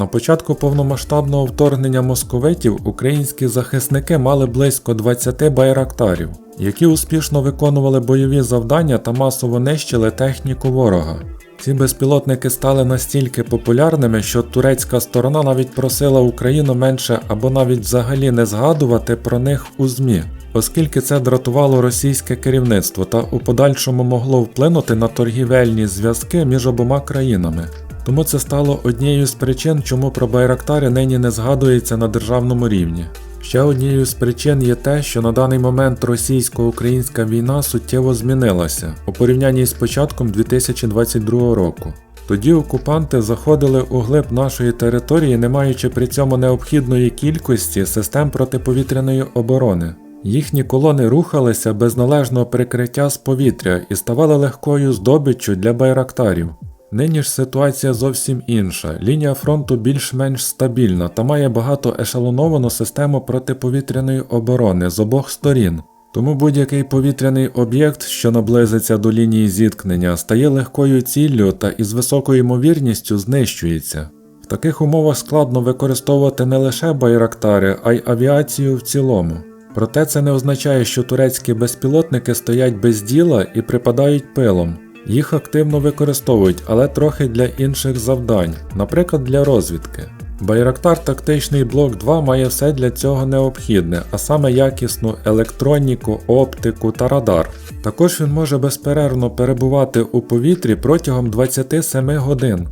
На початку повномасштабного вторгнення московитів українські захисники мали близько 20 байрактарів, які успішно виконували бойові завдання та масово нищили техніку ворога. Ці безпілотники стали настільки популярними, що турецька сторона навіть просила Україну менше або навіть взагалі не згадувати про них у ЗМІ, оскільки це дратувало російське керівництво та у подальшому могло вплинути на торгівельні зв'язки між обома країнами. Тому це стало однією з причин, чому про Байрактари нині не згадується на державному рівні. Ще однією з причин є те, що на даний момент російсько-українська війна суттєво змінилася у порівнянні з початком 2022 року. Тоді окупанти заходили у глиб нашої території, не маючи при цьому необхідної кількості систем протиповітряної оборони. Їхні колони рухалися без належного прикриття з повітря і ставали легкою здобиччю для байрактарів. Нині ж ситуація зовсім інша. Лінія фронту більш-менш стабільна та має багато ешелоновану систему протиповітряної оборони з обох сторін. Тому будь-який повітряний об'єкт, що наблизиться до лінії зіткнення, стає легкою ціллю та із високою ймовірністю знищується. В таких умовах складно використовувати не лише байрактари, а й авіацію в цілому. Проте це не означає, що турецькі безпілотники стоять без діла і припадають пилом. Їх активно використовують, але трохи для інших завдань, наприклад, для розвідки. Байрактар тактичний блок 2 має все для цього необхідне, а саме якісну електроніку, оптику та радар. Також він може безперервно перебувати у повітрі протягом 27 годин.